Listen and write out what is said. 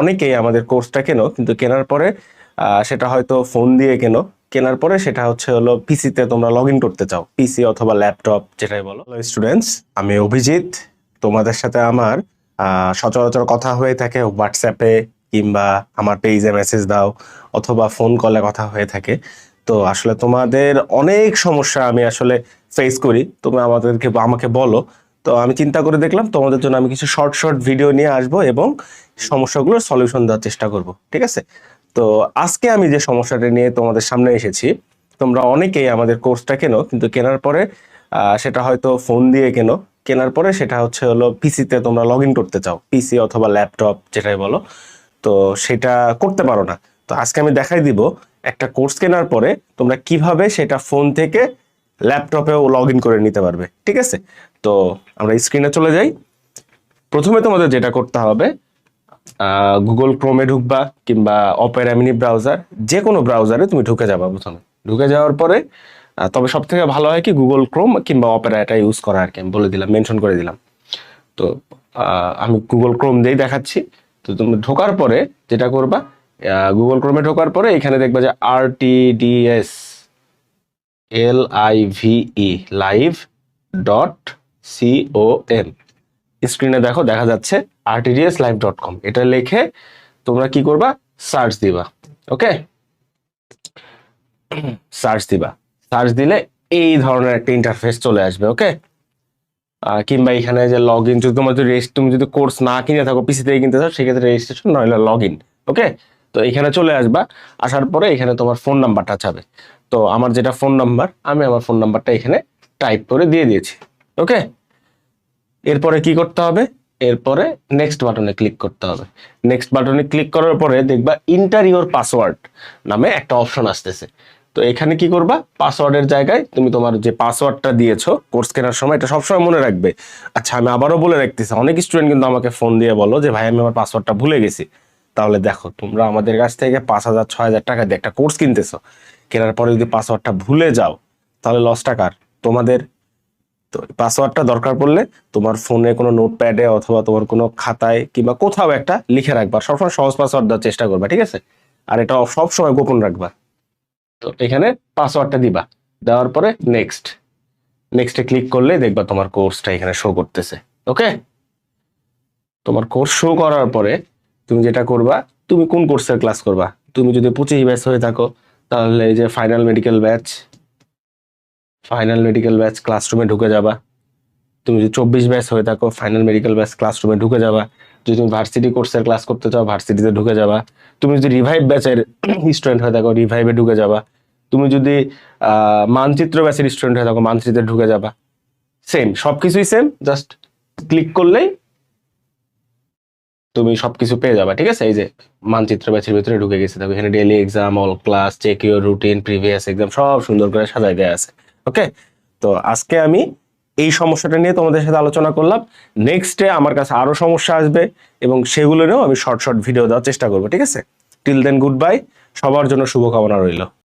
অনেকেই আমাদের কোর্সটা কেনো, কিন্তু কেনার পরে সেটা হয়তো ফোন দিয়ে কেনো। কেনার পরে সেটা হচ্ছে হলো পিসিতে তোমরা লগ করতে চাও। পিসি অথবা ল্যাপটপ যেটাই বলো। স্টুডেন্টস আমি অভিজিৎ। তোমাদের সাথে আমার সচরাচর কথা হয়ে থাকে হোয়াটসঅ্যাপে কিংবা আমার পেজে মেসেজ দাও, অথবা ফোন কলে কথা হয়ে থাকে। তো আসলে তোমাদের অনেক সমস্যা আমি আসলে ফেস করি। তুমি আমাদেরকে, আমাকে বলো তো আমি চিন্তা করে দেখলাম তোমাদের জন্য আমি কিছু শর্ট শর্ট ভিডিও নিয়ে আসব এবং সমস্যাগুলোর সলিউশন দেওয়ার চেষ্টা করব, ঠিক আছে? তো আজকে আমি যে সমস্যাটা নিয়ে তোমাদের সামনে এসেছি, তোমরা অনেকেই আমাদের কোর্সটা কেনো, কিন্তু কেনার পরে সেটা হয়তো ফোন দিয়ে কেনো, কেনার পরে সেটা হচ্ছে হলো পিসিতে তোমরা লগ করতে চাও পিসি অথবা ল্যাপটপ যেটাই বলো, তো সেটা করতে পারো না। তো আজকে আমি দেখাই দিব একটা কোর্স কেনার পরে তোমরা কীভাবে সেটা ফোন থেকে ল্যাপটপেও লগ করে নিতে পারবে, ঠিক আছে? তো আমরা স্ক্রিনে চলে যাই। প্রথমে তোমাদের যেটা করতে হবে গুগল ক্রোমে ঢুকবা কিংবা অপেরা মিনি ব্রাউজার যে কোনো ব্রাউজারে তুমি ঢুকে যাবা প্রথমে। ঢুকে যাওয়ার পরে তবে সব থেকে ভালো হয় কি গুগল ক্রোম কিংবা অপেরা এটা ইউজ করা আর কি, আমি বলে দিলাম মেনশন করে দিলাম। তো আমি গুগল ক্রোম দিয়েই দেখাচ্ছি। তো তুমি ঢোকার পরে যেটা করবা গুগল ক্রোমে ঢোকার পরে এখানে দেখবা যে R T D S L I V E live dot C O M স্ক্রিনে দেখো, দেখা যাচ্ছে আরটিডিএস লাইভ ডট কম এটা লিখে তোমরা কি করবা? সার্চ দিবা ওকে সার্চ দিবা। সার্চ দিলে এই ধরনের একটা ইন্টারফেস চলে আসবে ওকে কিংবা এখানে যে লগ ইন যদি তোমার যদি রেজিস্ট- তুমি যদি কোর্স না কিনে থাকো পিসি থেকে কিনতে চাও, সেক্ষেত্রে রেজিস্ট্রেশন নইলে লগ ইন ওকে তো এখানে চলে আসবা, আসার পরে এখানে তোমার ফোন নাম্বারটা চাবে। তো আমার যেটা ফোন নাম্বার আমি আমার ফোন নাম্বারটা এখানে টাইপ করে দিয়ে দিয়েছি ওকে এরপরে কি করতে হবে? এরপরে নেক্সট বাটনে ক্লিক করতে হবে। নেক্সট বাটনে ক্লিক করার পরে দেখবা ইন্টার ইওর পাসওয়ার্ড নামে একটা অপশন আসতেছে। তো এখানে কি করবা? পাসওয়ার্ডের জায়গায় তুমি তোমার যে পাসওয়ার্ডটা দিয়েছ কোর্স কেনার সময়, এটা সবসময় মনে রাখবে। আচ্ছা আমি আবারও বলে রাখতেছি, অনেক স্টুডেন্ট কিন্তু আমাকে ফোন দিয়ে বলো যে, ভাই, আমি আমার পাসওয়ার্ডটা ভুলে গেছি। তাহলে দেখো, তোমরা আমাদের কাছ থেকে পাঁচ হাজার, ছয় হাজার টাকা দিয়ে একটা কোর্স কিনতেছো। কেনার পরে যদি পাসওয়ার্ডটা ভুলে যাও, তাহলে লস টাকার তোমাদের তো পাসওয়ার্ডটা দরকার পড়লে তোমার ফোনে কোনো নোটপ্যাডে অথবা তোমার কোনো খাতায় কিংবা কোথাও একটা লিখে রাখবা। সবসময় সহজ পাসওয়ার্ড দেওয়ার চেষ্টা করবা, ঠিক আছে? আর এটা সবসময় গোপন রাখবা। তো এখানে পাসওয়ার্ডটা দিবা। দেওয়ার পরে নেক্সট নেক্সটে ক্লিক করলে দেখবা তোমার কোর্সটা এখানে শো করতেছে ওকে তোমার কোর্স শো করার পরে তুমি যেটা করবা, তুমি কোন কোর্সের ক্লাস করবা? তুমি যদি পঁচিশ ব্যাচ হয়ে থাকো, তাহলে এই যে final medical batch final medical batch ক্লাসরুমে ঢুকে যাবা। তুমি যদি চব্বিশ ব্যাচ হয়ে থাকো ফাইনাল মেডিকেল ব্যাচ ক্লাসরুমে ঢুকে যাবা। যদি তুমি ভার্সিটি কোর্সের ক্লাস করতে চাও ভার্সিটিতে ঢুকে যাবা। তুমি যদি রিভাইভ ব্যাচের স্টুডেন্ট হয়ে থাকো রিভাইভে ঢুকে যাবা। তুমি যদি মানচিত্র ব্যাচের স্টুডেন্ট হয়ে থাকো, মানচিত্রে ঢুকে যাবা। সেম সবকিছুই সেম জাস্ট ক্লিক করলেই তুমি সবকিছু পেয়ে যাবা, ঠিক আছে? এই যে মানচিত্র ব্যাচের ভিতরে ঢুকে গেছে, দেখো, এখানে daily exam all class check your routine previous exam সব সুন্দর করে সাজায় দেওয়া আছে ওকে তো আজকে আমি এই সমস্যাটা নিয়ে তোমাদের সাথে আলোচনা করলাম। নেক্সটে আমার কাছে আরও সমস্যা আসবে এবং সেগুলো নিয়েও আমি শর্ট শর্ট ভিডিও দেওয়ার চেষ্টা করব, ঠিক আছে? টিল দেন গুড বাই সবার জন্য শুভকামনা রইল।